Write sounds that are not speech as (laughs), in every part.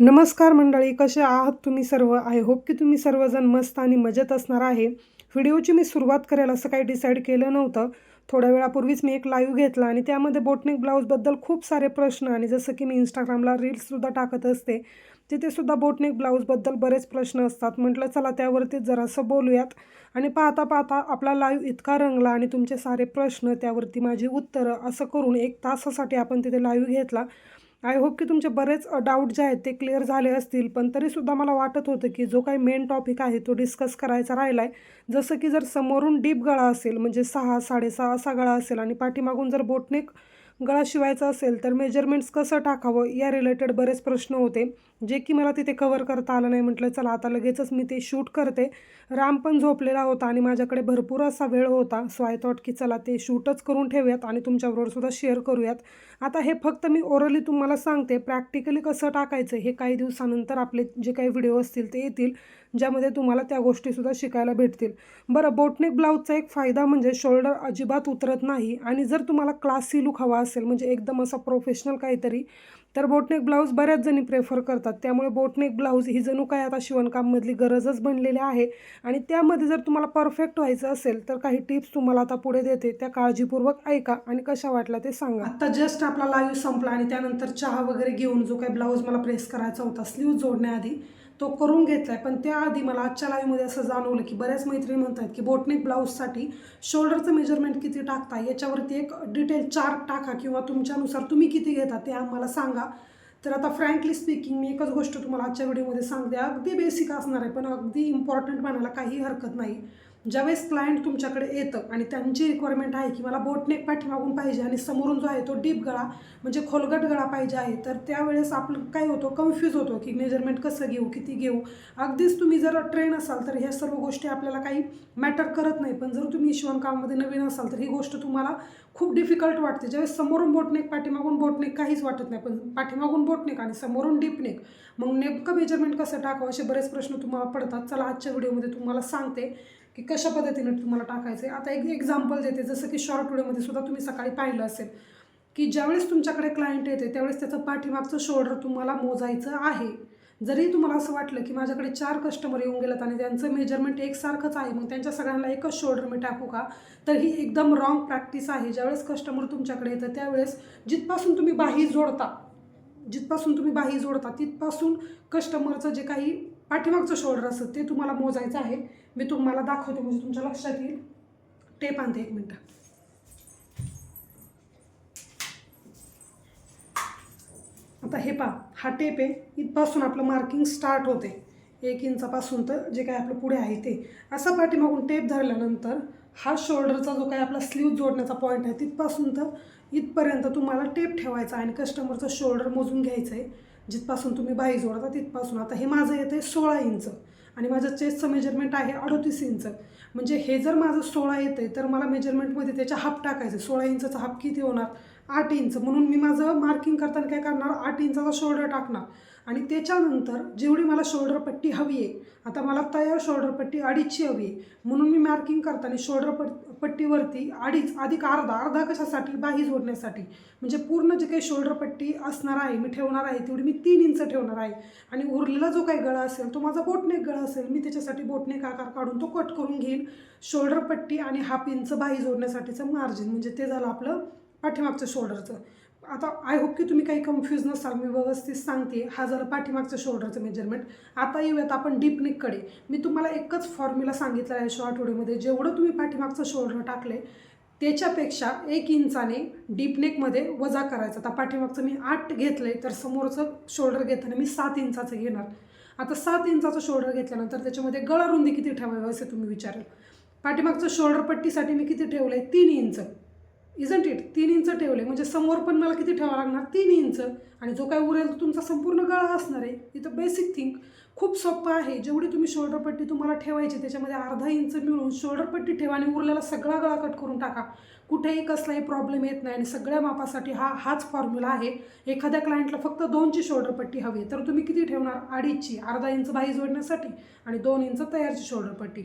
नमस्कार मंडळी कसे आहात तुम्ही सर्व? आय होप की तुम्ही सर्वजण मस्त आणि मजेत असणार आहे. व्हिडिओची मी सुरुवात करेल असं काही डिसाईड केलं नव्हतं. थोड्या वेळापूर्वीच मी एक लाईव्ह घेतला आणि त्यामध्ये बोटनिक ब्लाऊजबद्दल खूप सारे प्रश्न आणि जसं की मी इंस्टाग्रामला रील्ससुद्धा टाकत असते तिथेसुद्धा बोटनिक ब्लाऊजबद्दल बरेच प्रश्न असतात. म्हटलं चला त्यावरती जरासं बोलूयात. आणि पाहता पाहता आपला लाईव्ह इतका रंगला आणि तुमचे सारे प्रश्न त्यावरती माझी उत्तरं असं करून एक तासासाठी आपण तिथे लाईव्ह घेतला. आय होप की तुमचे बरेच डाऊट जे आहेत ते क्लिअर झाले असतील. पण तरीसुद्धा मला वाटत होतं की जो काही मेन टॉपिक आहे तो डिस्कस करायचा राहिला आहे जसं की जर समोरून डीप गळा असेल म्हणजे सहा साडेसहा असा गळा असेल आणि पाठीमागून जर बोटनेक गळा शिवायचा असेल तर मेजरमेंट्स कसं टाकावं या रिलेटेड बरेच प्रश्न होते. जे की मला तिथे कवर करता आलं नाही. म्हटलं चला आता लगेचच मी ते शूट करते. राम पण झोपलेला होता आणि माझ्याकडे भरपूर असा वेळ होता. सो आय थॉट की चला ते शूटच करून ठेवूयात आणि तुमच्याबरोबर सुद्धा शेअर करूयात. आता हे फक्त मी ओरली तुम्हाला सांगते. प्रॅक्टिकली कसं टाकायचं हे काही दिवसानंतर आपले जे काही व्हिडिओ असतील ते येतील. ज्यामध्ये तुम्हाला त्या गोष्टीसुद्धा शिकायला भेटतील. बरं बोटनेक ब्लाऊजचा एक फायदा म्हणजे शोल्डर अजिबात उतरत नाही आणि जर तुम्हाला क्लासी लुक हवा असेल म्हणजे एकदम असा प्रोफेशनल काहीतरी तर बोटनेक ब्लाऊज बऱ्याच जणी प्रेफर करतात. त्यामुळे बोटनेक ब्लाऊज ही जणू काय आता शिवणकाममधली गरजच बनलेली आहे आणि त्यामध्ये जर तुम्हाला परफेक्ट व्हायचं असेल तर काही टिप्स तुम्हाला आता पुढे देते. त्या काळजीपूर्वक ऐका आणि कशा वाटल्या ते सांगा. आता जस्ट आपला लाईव्ह संपला आणि त्यानंतर चहा वगैरे घेऊन जो काही ब्लाऊज मला प्रेस करायचा होता स्लीव जोडण्याआधी तो करून घेतला आहे पण त्याआधी मला आजच्या लाईव्हमध्ये असं जाणवलं की बऱ्याच मैत्रिणी म्हणतात की बोटनेक ब्लाऊजसाठी शोल्डरचं मेजरमेंट किती टाकता याच्यावरती एक डिटेल चार्ट टाका किंवा तुमच्यानुसार तुम्ही किती घेता ते आम्हाला सांगा. तर आता फ्रँकली स्पीकिंग मी एकच गोष्ट तुम्हाला आजच्या व्हिडिओमध्ये सांगते. अगदी बेसिक असणार आहे पण अगदी इम्पॉर्टंट म्हणायला काही हरकत नाही. ज्यावेळेस क्लायंट तुमच्याकडे येतं आणि त्यांची रिक्वायरमेंट आहे की मला बोटनेक पाठीमागून पाहिजे आणि समोरून जो आहे तो डीप गळा म्हणजे खोलगट गळा पाहिजे आहे तर त्यावेळेस आपलं काय होतो कन्फ्यूज होतो की मेजरमेंट कसं घेऊ किती घेऊ. अगदीच तुम्ही जर ट्रेन असाल तर ह्या सर्व गोष्टी आपल्याला काही मॅटर करत नाही पण जर तुम्ही शिवणकामामध्ये नवीन असाल तर ही गोष्ट तुम्हाला खूप डिफिकल्ट वाटते. ज्यावेळेस समोरून बोटनेक पाठीमागून बोटनेक काहीच वाटत नाही पण पाठीमागून बोटनेक आणि समोरून डीपनेक मग नेमकं मेजरमेंट कसं टाकावं असे बरेच प्रश्न तुम्हाला पडतात. चला आजच्या व्हिडिओमध्ये तुम्हाला सांगते. की कशा पद्धतीने तुम्हाला टाकायचं आहे आता एक एक्झाम्पल देते. जसं की शॉर्ट व्हिडिओमध्ये सुद्धा तुम्ही सकाळी पाहिलं असेल की ज्यावेळेस तुमच्याकडे क्लायंट येते त्यावेळेस त्याचं पाठीमागचं शोल्डर तुम्हाला मोजायचं आहे. जरी तुम्हाला असं वाटलं की माझ्याकडे चार कस्टमर येऊन गेलात आणि त्यांचं मेजरमेंट एकसारखंच आहे मग त्यांच्या सगळ्यांना एकच शोल्डर मी टाकू का? तर ही एकदम रॉंग प्रॅक्टिस आहे. ज्यावेळेस कस्टमर तुमच्याकडे येतं त्यावेळेस जिथपासून तुम्ही बाही जोडता जिथपासून तुम्ही बाही जोडता तिथपासून कस्टमरचं जे काही पाठीमागचं शोल्डर असतं ते तुम्हाला मोजायचं आहे. मी तुम्हाला दाखवते म्हणजे तुमच्या लक्षात येईल. टेप आणते एक मिनटं. आता हे पहा हा टेप आहे. इथपासून आपलं मार्किंग स्टार्ट होते. एक इंचापासून तर जे काय आपलं पुढे आहे ते. असं पाठीमागून टेप धरल्यानंतर हा शोल्डरचा जो काही आपला स्लीव जोडण्याचा पॉईंट आहे तिथपासून तर इथपर्यंत तुम्हाला टेप ठेवायचा आहे आणि कस्टमरचं शोल्डर मोजून घ्यायचं आहे जिथपासून तुम्ही बाई जोडता तिथपासून. आता हे माझं येतं आहे सोळा इंच. आणि माझं चेस्टचं मेजरमेंट आहे अडतीस इंच म्हणजे हे जर माझं सोळा येतं आहे तर मला मेजरमेंटमध्ये त्याच्या हाफ टाकायचं सोळा इंचाचा हाफ किती होणार? आठ इंच म्हणून मी माझं मार्किंग करताना काय करणार? आठ इंचाचा शोल्डर टाकणार. आणि त्याच्यानंतर जेवढी मला शोल्डर पट्टी हवी आहे आता मला तयार शोल्डर पट्टी अडीचची हवी आहे. म्हणून मी मार्किंग करताना शोल्डर पट पट्टीवरती अडीच अधिक अर्धा अर्धा कशासाठी? बाही जोडण्यासाठी. म्हणजे पूर्ण जे काही शोल्डर पट्टी असणार आहे मी ठेवणार आहे तेवढी मी तीन इंच ठेवणार आहे. आणि उरलेला जो काही गळा असेल तो माझा बोटनेक गळा असेल मी त्याच्यासाठी बोटनेक आकार काढून तो कट करून घेईन. शोल्डर पट्टी आणि हाफ इंच बाही जोडण्यासाठीचं मार्जिन म्हणजे ते झालं आपलं पाठीमागचं शोल्डरचं आता आय होप की तुम्ही काही कन्फ्यूज नसाल मी व्यवस्थित सांगते. हा झालं पाठीमागचं शोल्डरचं मेजरमेंट आता येऊयात आपण डीप नेककडे मी तुम्हाला एकच फॉर्म्युला सांगितला आहे शॉर्ट व्हिडिओमध्ये जेवढं तुम्ही पाठीमागचं शोल्डर टाकले त्याच्यापेक्षा एक इंचाने डीप नेकमध्ये वजा करायचं. आता पाठीमागचं मी आठ घेतलं आहे तर समोरचं शोल्डर घेताना मी सात इंचाचं घेणार. आता सात इंचाचं शोल्डर घेतल्यानंतर त्याच्यामध्ये गळा रुंदी किती ठेवावी असे तुम्ही विचाराल. पाठीमागचं शोल्डर पट्टीसाठी मी किती ठेवलं आहे तीन इंच. इजंट इट तीन इंच ठेवले. म्हणजे समोर पण मला किती ठेवावं लागणार? तीन इंच. आणि जो काय उरेल तो तुमचा संपूर्ण गळा असणार आहे. इथं बेसिक थिंग खूप सोपं आहे. जेवढी तुम्ही शोल्डर पट्टी तुम्हाला ठेवायची त्याच्यामध्ये अर्धा इंच मिळून शोल्डर पट्टी ठेवा आणि उरलेला सगळा गळा कट करून टाका. कुठेही कसलाही प्रॉब्लेम येत नाही आणि सगळ्या मापासाठी हा हाच फॉर्म्युला आहे. एखाद्या क्लायंटला फक्त दोनची शोल्डर पट्टी हवी आहे. तर तुम्ही किती ठेवणार? अडीचची. अर्धा इंच बाही जोडण्यासाठी आणि दोन इंच तयारची शोल्डर पट्टी.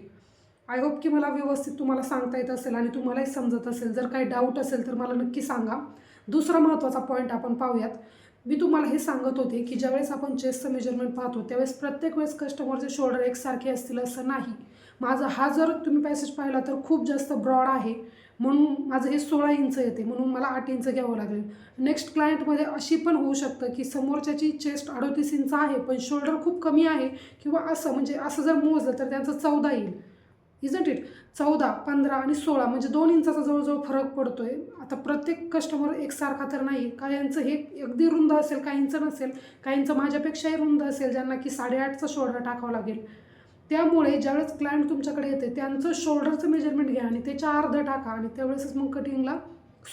आय होप की मला व्यवस्थित तुम्हाला सांगता येत असेल आणि तुम्हालाही समजत असेल. जर काही डाऊट असेल तर मला नक्की सांगा. दुसरा महत्त्वाचा पॉईंट आपण पाहूयात. मी तुम्हाला हे सांगत होते की ज्यावेळेस आपण चेस्टचं मेजरमेंट पाहतो त्यावेळेस प्रत्येक वेळेस कस्टमरचे शोल्डर एकसारखे असतील असं नाही. माझा हा जर तुम्ही पॅसेज पाहिला तर खूप जास्त ब्रॉड आहे. म्हणून माझं हे सोळा इंच येते. म्हणून मला आठ इंच घ्यावं लागेल. नेक्स्ट क्लायंटमध्ये अशी पण होऊ शकतं की समोरच्याची चेस्ट अडोतीस इंच आहे पण शोल्डर खूप कमी आहे किंवा असं म्हणजे असं जर मोजलं तर त्यांचं चौदा येईल. इजंट इट चौदा पंधरा आणि सोळा म्हणजे दोन इंचाचा जवळजवळ फरक पडतो आहे आता प्रत्येक कस्टमर एकसारखा तर नाही काहींचं हे अगदी रुंद असेल काहींचं नसेल काहींचं माझ्यापेक्षाही रुंद असेल ज्यांना की साडेआठचा शोल्डर टाकावं लागेल. त्यामुळे ज्यावेळेस क्लायंट तुमच्याकडे येते त्यांचं शोल्डरचं मेजरमेंट घ्या आणि त्याच्या अर्ध टाका आणि त्यावेळेसच मग कटिंगला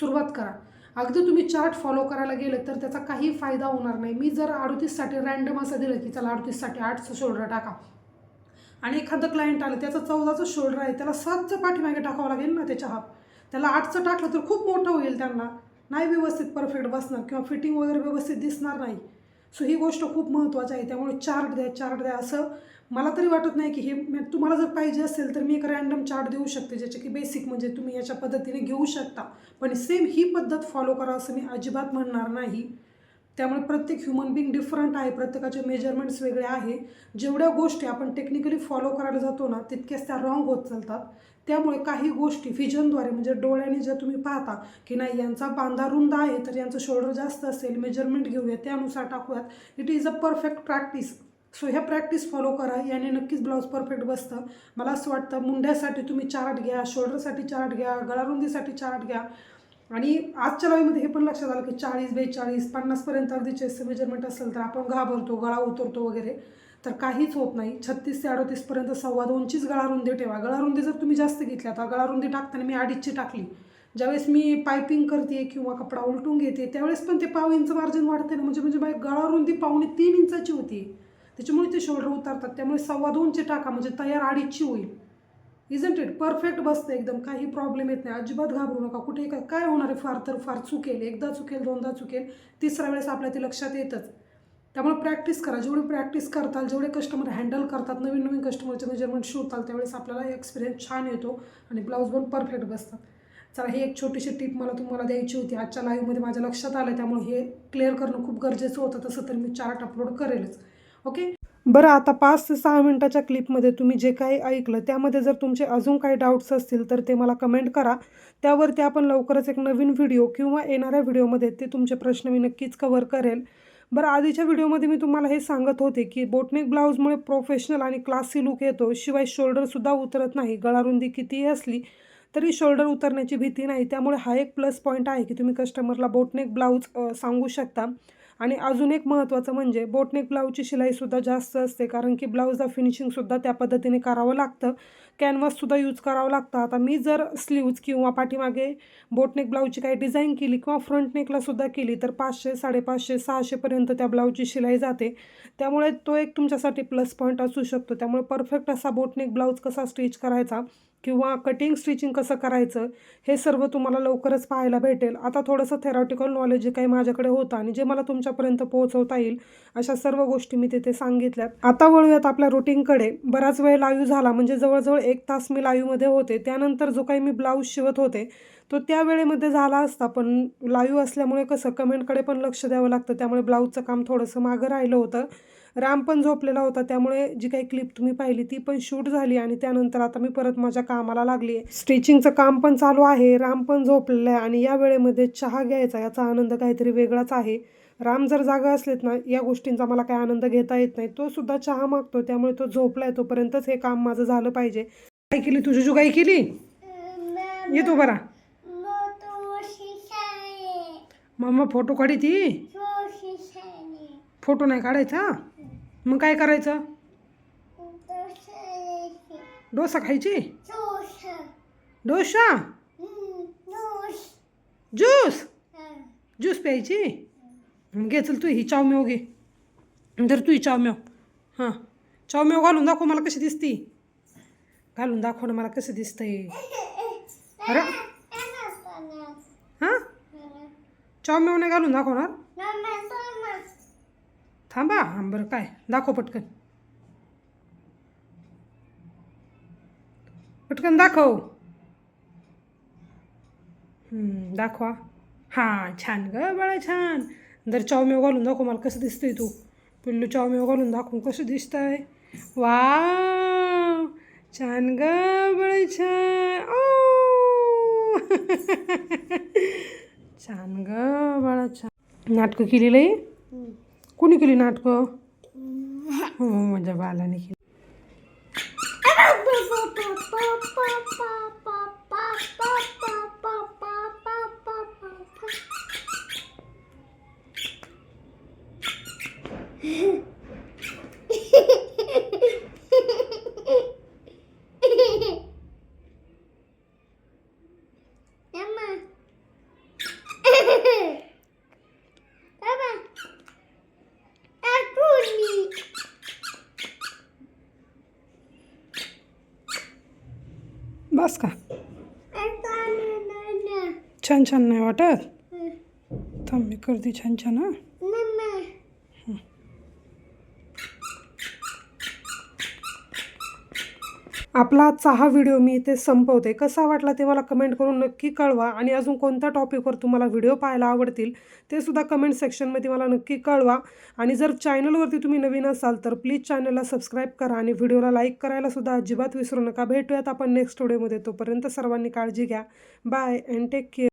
सुरुवात करा. अगदी तुम्ही चार्ट फॉलो करायला गेलं तर त्याचा काही फायदा होणार नाही. मी जर अडतीससाठी रँडम असं दिलं की चला अडतीससाठी आठचं शोल्डर टाका. आणि एखादं क्लायंट आलं त्याचं चौदाचं शोल्डर आहे त्याला सातचं पाठीमागे टाकावं लागेल ना त्याच्या हाफ त्याला आठचं टाकलं तर खूप मोठं होईल त्यांना. नाही व्यवस्थित परफेक्ट बसणार किंवा फिटिंग वगैरे व्यवस्थित दिसणार नाही. सो ही गोष्ट खूप महत्त्वाची आहे. त्यामुळे चार्ट द्या चार्ट द्या. असं मला तरी वाटत नाही की हे तुम्हाला जर पाहिजे असेल तर मी एक रँडम चार्ट देऊ शकते ज्याचे की बेसिक म्हणजे तुम्ही याच्या पद्धतीने घेऊ शकता. पण सेम ही पद्धत फॉलो करा असं मी अजिबात म्हणणार नाही. त्यामुळे प्रत्येक ह्युमन बिंग डिफरंट आहे. प्रत्येकाचे मेजरमेंट्स वेगळे आहे. जेवढ्या गोष्टी आपण टेक्निकली फॉलो करायला जातो ना तितक्याच त्या रॉंग होत चालतात. त्यामुळे काही गोष्टी फिजनद्वारे म्हणजे डोळ्याने ज्या तुम्ही पाहता की नाही यांचा बांधा रुंद आहे तर यांचं शोल्डर जास्त असेल मेजरमेंट घेऊया त्यानुसार टाकूयात. It is a perfect practice so ह्या प्रॅक्टिस फॉलो करा. याने नक्कीच ब्लाऊज परफेक्ट बसतं. मला असं वाटतं मुंड्यासाठी तुम्ही चार्ट घ्या शोल्डरसाठी चार्ट घ्या गळारुंदीसाठी चार्ट घ्या. आणि आजच्या लाईव्हमध्ये हे पण लक्षात आलं की चाळीस बेचाळीस पन्नासपर्यंत अगदी चेस्ट मेजरमेंट असेल तर आपण घाबरतो गळा उतरतो वगैरे. तर काहीच होत नाही. छत्तीस ते अडतीसपर्यंत सव्वा दोनचीच गळारुंदी ठेवा. गळारुंदी जर तुम्ही जास्त घेतली आता गळारुंदी टाकताना मी अडीचची टाकली. ज्यावेळेस मी पायपिंग करते किंवा कपडा उलटून घेते त्यावेळेस पण ते पाव इंच मार्जिन वाढते ना. म्हणजे म्हणजे माझी गळारुंदी पावणे तीन इंचाची होती. त्याच्यामुळे ते शोल्डर उतारतात. त्यामुळे सव्वा दोनची टाका. म्हणजे तयार अडीचची होईल. इजंट इट परफेक्ट बसते एकदम. काही प्रॉब्लेम येत नाही. अजिबात घाबरू नका. कुठे काय काय होणार आहे? फार तर फार चुकेल. एकदा चुकेल दोनदा चुकेल. तिसऱ्या वेळेस आपल्या ते लक्षात येतच. त्यामुळे प्रॅक्टिस करा. जेवढी प्रॅक्टिस करताल जेवढे कस्टमर हँडल करतात नवीन नवीन कस्टमरचे मेजरमेंट शोधताल त्यावेळेस आपल्याला एक्सपिरियन्स छान येतो आणि ब्लाऊज पण परफेक्ट बसतात. चला ही एक छोटीशी टिप मला तुम्हाला द्यायची होती. आजच्या लाईव्हमध्ये माझ्या लक्षात आलं त्यामुळे हे क्लिअर करणं खूप गरजेचं होतं. तसं तर मी चार्ट अपलोड करेलच. ओके बरं आता पाच ते सहा मिनटाच्या क्लिपमध्ये तुम्ही जे काही ऐकलं त्यामध्ये जर तुमचे अजून काही डाऊट्स असतील तर ते मला कमेंट करा. त्यावरती आपण लवकरच एक नवीन व्हिडिओ किंवा येणाऱ्या व्हिडिओमध्ये ते तुमचे प्रश्न मी नक्कीच कवर करेल. बरं आधीच्या व्हिडिओमध्ये मी तुम्हाला हे सांगत होते की बोटनेक ब्लाऊजमुळे प्रोफेशनल आणि क्लासी लुक येतो शिवाय शोल्डरसुद्धा उतरत नाही गळारुंदी कितीही असली तरी शोल्डर उतरण्याची भीती नाही. त्यामुळे हा एक प्लस पॉईंट आहे की तुम्ही कस्टमरला बोटनेक ब्लाऊज सांगू शकता. आणि अजून एक महत्त्वाचं म्हणजे बोटनेक ब्लाऊजची शिलाईसुद्धा जास्त असते कारण की ब्लाऊजला फिनिशिंगसुद्धा त्या पद्धतीने करावं लागतं. कॅनव्हाससुद्धा यूज करावं लागतं. आता मी जर स्लीव्ज किंवा पाठीमागे बोटनेक ब्लाऊजची काही डिझाईन केली किंवा फ्रंट नेकलासुद्धा केली तर पाचशे साडेपाचशे सहाशेपर्यंत त्या ब्लाऊजची शिलाई जाते. त्यामुळे तो एक तुमच्यासाठी प्लस पॉईंट असू शकतो. त्यामुळे परफेक्ट असा बोटनेक ब्लाऊज कसा स्टिच करायचा किंवा कटिंग स्टिचिंग कसं करायचं हे सर्व तुम्हाला लवकरच पाहायला भेटेल. आता थोडंसं थेरॉटिकल नॉलेज जे काही माझ्याकडे होतं आणि जे मला तुमच्यापर्यंत पोहोचवता येईल अशा सर्व गोष्टी मी तिथे सांगितल्यात. आता वळूयात आपल्या रुटीनकडे बराच वेळ लाईव्ह झाला म्हणजे जवळजवळ एक तास मी लाईव्हमध्ये होते. त्यानंतर जो काही मी ब्लाऊज शिवत होते तो त्या वेळेमध्ये झाला असता पण लाईव्ह असल्यामुळे कसं कमेंटकडे पण लक्ष द्यावं लागतं. त्यामुळे ब्लाऊजचं काम थोडंसं मागं राहिलं होतं. राम पण झोपलेला होता त्यामुळे जी काही क्लिप तुम्ही पाहिली ती पण शूट झाली आणि त्यानंतर आता मी परत माझ्या कामाला लागली आहे. स्टिचिंगचं काम पण चालू आहे राम पण झोपलेलं आहे आणि या वेळेमध्ये चहा घ्यायचा याचा आनंद काहीतरी वेगळाच आहे. राम जर जागा असलेत ना या गोष्टींचा मला काय आनंद घेता येत नाही. तो सुद्धा चहा मागतो त्यामुळे तो झोपलाय तोपर्यंतच हे काम माझं झालं पाहिजे. काय केली तुझी जो काय केली येतो बरा. मम्मा फोटो काढी ती? फोटो नाही काढायचा? मग काय करायचं? डोसा खायची? डोसा? ज्यूस? ज्यूस प्यायची? घे चल तू ही चावमेव घे. धर तू ही चावमेव. हां. चावमेव घालून दाखव मला कशी दिसती. घालून दाखव ना मला कसं दिसतंय. अरे. हां? चावमेव नाही घालून दाखवणार? थांबा हां बरं काय? दाखव पटकन. पटकन दाखव. दाखवा. हां छान ग बाळा छान. जर चावमेव घालून दाखव मला कसं दिसतंय तू. पिल्लू चावमेव घालून दाखवून कसं दिसतंय. वा छान ग बळ छान. ओ! (laughs) छान ग बाळा छान. नाटकं केलेलं आहे कुणी केली नाटकं? हो, हो माझ्या बालाने केली. बस का? छान छान नाही वाटत? थांब मी करते छान छान हा. आपला आजचा हा व्हिडिओ मी इथे संपवते. कसा वाटला ते मला कमेंट करून नक्की कळवा. आणि अजून कोणत्या टॉपिकवर तुम्हाला व्हिडिओ पाहायला आवडतील ते सुद्धा कमेंट सेक्शनमध्ये मला नक्की कळवा. आणि जर चॅनलवरती तुम्ही नवीन असाल तर प्लीज चॅनलला सबस्क्राईब करा आणि व्हिडिओला लाईक करायला सुद्धा अजिबात विसरू नका. भेटूयात आपण नेक्स्ट व्हिडिओमध्ये तोपर्यंत सर्वांनी काळजी घ्या. Bye and take care